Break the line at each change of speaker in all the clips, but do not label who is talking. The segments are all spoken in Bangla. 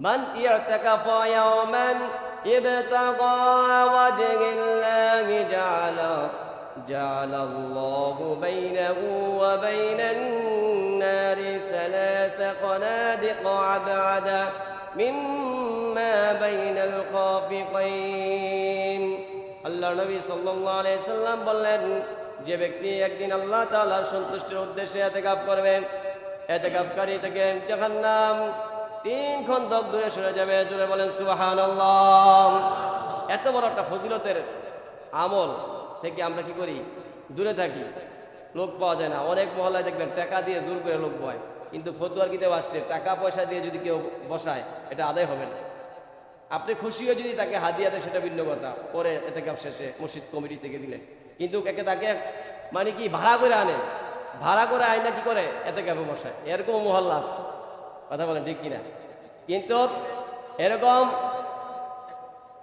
من اعتكف يوما ابتغى وجه الله جعل جعل الله بينه وبين النار ثلاث قنادق أبعد مما بين الخافقين আল্লাহ নবী সাল্লাল্লাহু আলাইহি সাল্লাম বললেন যে ব্যক্তি একদিন আল্লাহ তাআলার সন্তুষ্টির উদ্দেশ্যে এতেকাফ করবে এতেকাফকারী থেকে জাহান্নাম তিন খন্দক দূরে সরে যাবে। জুড়ে বলেন, সুবহানাল্লাহ। এত বড় একটা ফজিলতের আমল থেকে আমরা কি করি? দূরে থাকি। লোক পাওয়া যায় না। অনেক মহল্লায় দেখবেন টাকা দিয়ে জোর করে লোক বয়। কিন্তু ফতুয়ার কিতাব আসছে। টাকা পয়সা দিয়ে যদি কেউ বসায়, এটা আদায় হবে না। আপনি খুশি হয়ে যদি তাকে দেয় সেটা ভিন্ন কথা। পরে এতে শেষে মসজিদ কমিটি থেকে দিলেন। কিন্তু একে তাকে মানে কি, ভাড়া করে আনে। ভাড়া করে আইনা কি করে? এতে বসায়। এরকম মহল্লা আছে। কথা বলেন ঠিক কিনা? কিন্তু এরকম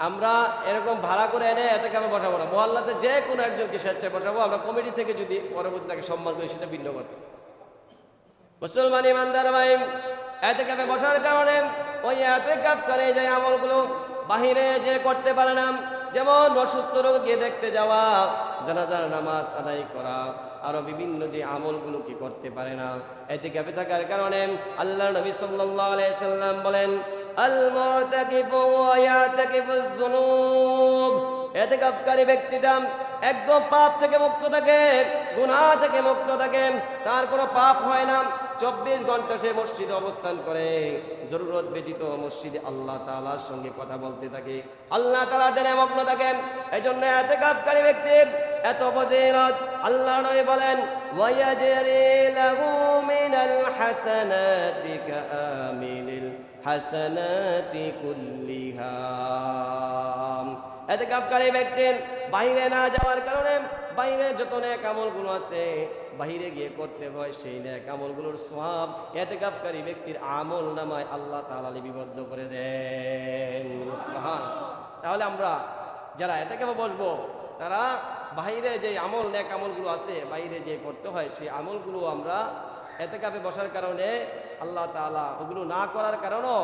আমরা এরকম ভাড়া করে এনে এতে কাপে বসাবো না? মহল্লাতে যে কোনো একজনকে স্বেচ্ছায় বসাবো। আমরা কমিটি থেকে যদি পরবর্তী তাকে সম্মান করি, সেটা ভিন্ন কথা। মুসলমান ইমানদার ভাই, এতে কাপে বসার কারণে ওই এতে কাপ করে যে আমলগুলো বাহিরে যে করতে পারে না, যেমন অসুস্থ রোগীকে দেখতে যাওয়া, জানাজার নামাজ আদায় করা। আরও বিভিন্ন যে আমলগুলো কি করতে পারে না, এতে কাপে থাকার কারণে? আল্লাহ নবী সাল্লাম বলেন পাপ থেকে মুক্ত থাকে মুক্ত তার কোনো পাপ হয় না। চব্বিশ ঘণ্টা সে মসজিদে অবস্থান করে। জরুরত ব্যতীত মসজিদে আল্লাহ সঙ্গে কথা বলতে থাকে। আল্লাহ তাআলা দেনে মগ্ন থাকেন। এই জন্য এতেকাফকারী ব্যক্তির এত ফজিলত, আল্লাহ নবী বলেন, ওয়ায়াজরি লাহু মিনাল হাসানাতি কাআমিলিল হাসানাতি কুল্লিহা। এতেকাফকারী ব্যক্তির বাইরে না যাওয়ার কারণে বাইরে যত ন্যাক আমলগুলো আছে, বাইরে গিয়ে করতে হয় সেই ন্যাক আমলগুলোর সব এতেকাফকারী ব্যক্তির আমল নামায় আল্লাহ তাআলা লিপিবদ্ধ করে দেন। তাহলে আমরা যারা এতেকাফে বসবো, তারা বাইরে যে আমল ন্যাক আমলগুলো আছে, বাইরে যে করতে হয়, সেই আমলগুলো আমরা এতেকাফে বসার কারণে আল্লাহ তাআলা ওগুলো না করার কারণেও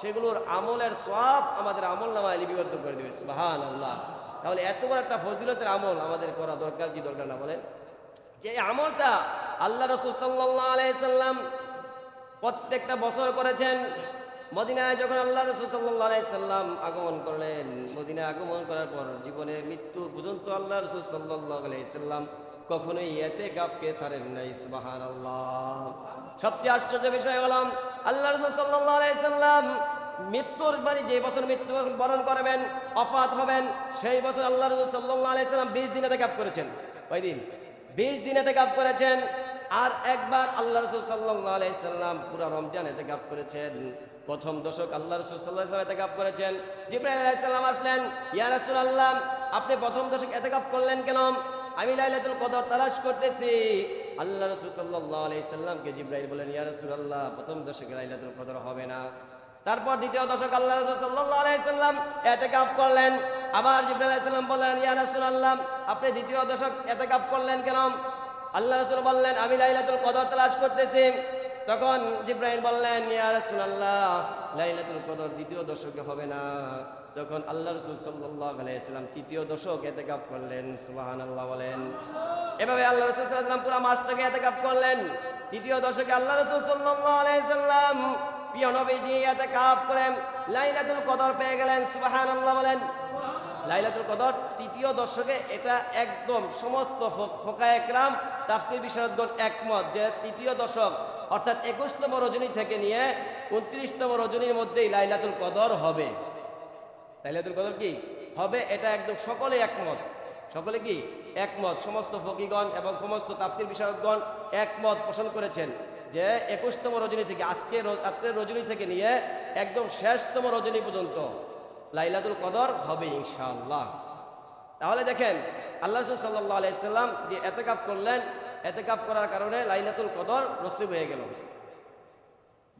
সেগুলোর আমলের সব আমাদের আমল নামায় লিপিবদ্ধ করে দেবে সুবাহান আল্লাহ তাহলে এত বড় একটা ফজিলতের আমল আমাদের করা দরকার, কি দরকার না বলেন? যে আমলটা আল্লাহ রসুল সাল্লাহ আলাইসাল্লাম প্রত্যেকটা বছর করেছেন মদিনায় যখন আল্লাহ রসুল আলাইসাল্লাম আগমন করলেন, মদিনায় আগমন করার পর জীবনের মৃত্যু পর্যন্ত আল্লাহ রসুল সাল্লাহ কখনোই এতে গাফকে সারেন নাই সুবাহান আল্লাহ সবচেয়ে আশ্চর্য বিষয় হলাম আল্লাহ রসুল সাল্লাহ মৃত্যুর মানে যে বছর মৃত্যু বরণ করবেন, অফাত হবেন, সেই বছর আল্লাহ রসুল সাল্লাহ আলাইসাল্লাম বিশ দিনে কাপ করেছেন। ওই দিন? বিশ দিনে কাপ করেছেন, আর একবার আল্লাহ রসুল সাল্লাহ আলাইসাল্লাম পুরো রমজান এতে কাপ করেছেন। প্রথম দশক আল্লাহ রসুল সাল্লাহ এতে কাপ করেছেন। জিব্রাহিম আলাইসাল্লাম আসলেন, ইয়া রসুল আল্লাহ আপনি প্রথম দশক এতে কাপ করলেন কেন? আমি লাইলাতুল কদর তালাশ করতেছি। আল্লাহ রসুল সাল্লাহ আলাইসাল্লামকে জিব্রাহিম বলেন, ইয়া রসুল আল্লাহ প্রথম দশকে লাইলাতুল কদর হবে না। তারপর দ্বিতীয় দশক আল্লাহ রসুল সাল্লাহ আলাইসাল্লাম এতে কাপ করলেন। আবার জিব্রাহিম আলাইসাল্লাম বললেন ইয়া রসুল আল্লাহ আপনি দ্বিতীয় দশক এতে কাপ করলেন কেন? আল্লাহ রসুল বললেন, আমি লাইলাতুল কদর তালাশ করতেছি। তখন জিব্রাহিম বললেন লাইলাতুল কদর দ্বিতীয় দশকে হবে না। তখন আল্লাহ রসুল আলাইসাল্লাম তৃতীয় দশক এতে কাপ করলেন সুবাহান আল্লাহ বলেন। এভাবে আল্লাহ রসুল সাল্লাম পুরো মাসটাকে এতে কাপ করলেন। তৃতীয় দশকে আল্লাহ রসুল সাল্লাহ আলাইসাল্লাম প্রিয় নবীজি এতে কাপ করেন, লাইলাতুল কদর পেয়ে গেলেন সুবাহান আল্লাহ বলেন। লাইলাতুল কদর, তৃতীয় দশকে এটা একদম সমস্ত ফোকা একরাম, তাফসির বিশারদগণ একমত যে তৃতীয় দশক, অর্থাৎ একুশতম রজনী থেকে নিয়ে উনত্রিশতম রজনীর মধ্যেই লাইলাতুল কদর হবে। লাইলাতুল কদর কি? হবে, এটা একদম সকলে একমত। সকলে কি? একমত। সমস্ত ফকিগণ এবং সমস্ত তাফসির বিশারদগণ একমত পোষণ করেছেন যে একুশতম রজনী থেকে, আজকে রাত্রের রজনী থেকে নিয়ে একদম শেষতম রজনী পর্যন্ত লাইলাতুল কদর হবে ইনশাআল্লাহ। তাহলে দেখেন, আল্লাহ রসুল সাল্লাহ আলাইসাল্লাম যে এতেকাপ করলেন এতেকাপ করার কারণে লাইলাতুল কদর নসিব হয়ে গেল।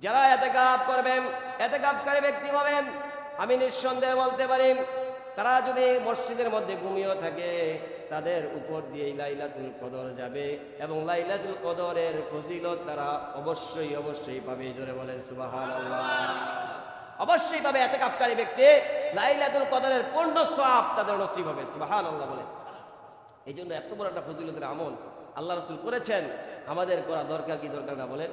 যারা এতেকাপ করবেন এতেকাপকারী ব্যক্তি হবেন, আমি নিঃসন্দেহে বলতে পারি, তারা যদি মসজিদের মধ্যে ঘুমিয়েও থাকে, তাদের উপর দিয়ে লাইলাতুল কদর যাবে এবং লাইলাতুল কদরের ফজিলত তারা অবশ্যই অবশ্যই পাবে। জোরে বলেন সুবাহান অবশ্যই পাবে এতে কাফকারী ব্যক্তি লাইলাতুল কদরের পূর্ণ সওয়াব তাদের নসিব হবে, সুবহানাল্লাহ বলে। এই জন্য এত বড় একটা ফজিলতের আমল আল্লাহ রসুল করেছেন, আমাদের করা দরকার কি দরকার না বলেন?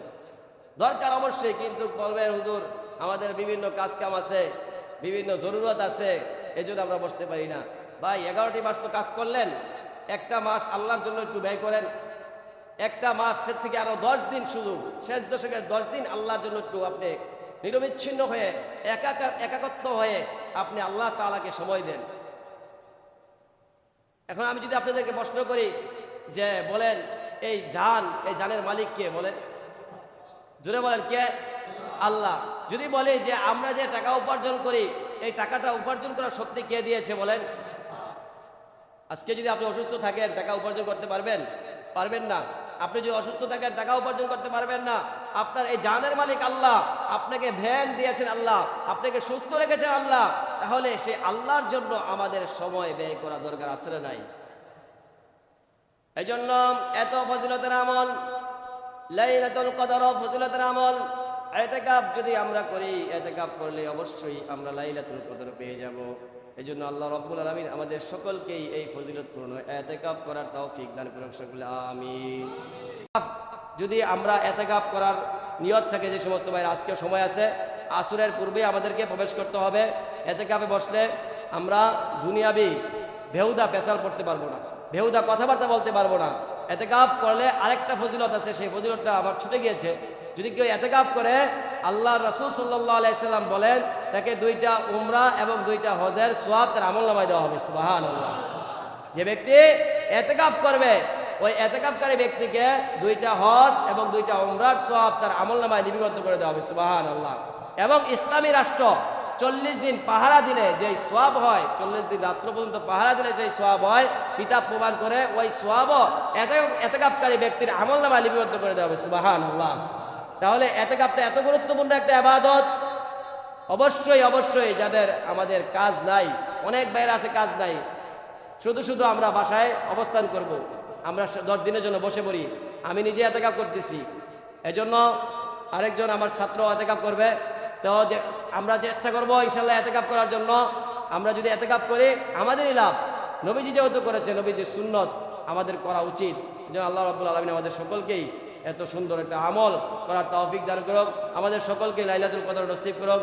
দরকার অবশ্যই, কিন্তু বলবেন, হুজুর, আমাদের বিভিন্ন কাজ কাম আছে, বিভিন্ন জরুরত আছে এই জন্য আমরা বসতে পারি না। ভাই, এগারোটি মাস তো কাজ করলেন, একটা মাস আল্লাহর জন্য একটু ব্যয় করেন, একটা মাসের থেকে আরও দশ দিন শুধু শেষ দশকের দশ দিন আল্লাহর জন্য একটু আপনি নিরবিচ্ছিন্ন হয়ে একাকার একাকত্ব হয়ে আপনি আল্লাহ তাআলাকে সময় দেন। এখন আমি যদি আপনাদেরকে প্রশ্ন করি যে, বলেন, এই জান, এই জানের মালিক কে বলেন? জোরে বলেন, কে? আল্লাহ। যদি বলি যে, আমরা যে টাকা উপার্জন করি, এই টাকাটা উপার্জন করার শক্তি কে দিয়েছে বলেন? আজকে যদি আপনি অসুস্থ থাকেন, টাকা উপার্জন করতে পারবেন? পারবেন না। আপনি যদি অসুস্থ থাকেন টাকা উপার্জন করতে পারবেন না, আপনার এই জানের মালিক আল্লাহ, আপনাকে ভ্যান দিয়েছেন আল্লাহ, আপনাকে সুস্থ রেখেছেন আল্লাহ, তাহলে সে আল্লাহর জন্য আমাদের সময় ব্যয় করা দরকার আসলে নাই? এই জন্য এত ফজিলতের আমল, লাইলাতুল কদর ফজিলতের আমল, এতেকাপ যদি আমরা করি, এতেকাপ করলে অবশ্যই আমরা লাইলাতুল কদর পেয়ে যাব। এই জন্য আল্লাহ রব্বুল আলমিন আমাদের সকলকেই এই ফজিলতপূর্ণ এতেকাপ করার তৌফিক দান করুক সকলে, আমিন। যদি আমরা এতেকাপ করার নিয়ত থাকে যে সমস্ত ভাইয়ের আজকে সময় আছে, আসুরের পূর্বে আমাদেরকে প্রবেশ করতে হবে। এতেকাপে বসলে আমরা দুনিয়াবি বেহুদা পেশাল পড়তে পারব না বেহুদা কথাবার্তা বলতে পারব না। এতেকাফ করলে আরেকটা ফজিলত আছে, সেই ফজিলতটা আমার ছুটে গিয়েছে। যদি কেউ এতেকাফ করে, আল্লাহ রসুল সাল্লাহ আলাইসাল্লাম বলেন তাকে দুইটা উমরা এবং দুইটা হজের সোয়াব তার আমল নামায় দেওয়া হবে সুবাহান যে ব্যক্তি এতেকাফ করবে, ওই এতেকাফকারী ব্যক্তিকে দুইটা হজ এবং দুইটা উমরার সব তার আমল নামায় লিপিবদ্ধ করে দেওয়া হবে সুবাহান আল্লাহ এবং ইসলামী রাষ্ট্র চল্লিশ দিন পাহারা দিলে যেই সোয়াব হয়, চল্লিশ দিন রাত্র পর্যন্ত পাহারা দিলে যেই সোয়াব হয়, কিতাব প্রমাণ করে ওই সোয়াবও এতেকাফকারী ব্যক্তির আমল নামায় লিপিবদ্ধ করে দেওয়া হবে সুবাহান আল্লাহ তাহলে এতেকাফটা এত গুরুত্বপূর্ণ একটা আবাদত অবশ্যই অবশ্যই যাদের আমাদের কাজ নাই, অনেক বাইরে আছে কাজ নাই, শুধু শুধু আমরা বাসায় অবস্থান করব। আমরা দশ দিনের জন্য বসে পড়ি। আমি নিজে এতেকাপ করতেছি। এজন্য আরেকজন আমার ছাত্র এতেকাপ করবে। তো যে আমরা চেষ্টা করব ইনশাল্লাহ এতেকাপ করার জন্য। আমরা যদি এতেকাপ করি, আমাদেরই লাভ। নবীজি যেহেতু করেছে নবীজির সুন্নত আমাদের করা উচিত। যেন আল্লাহ রাবুল আলমিন আমাদের সকলকেই এত সুন্দর একটা আমল করার তৌফিক দান করুক। আমাদের সকলকে লাইলাতুল কদর নসিব করুক।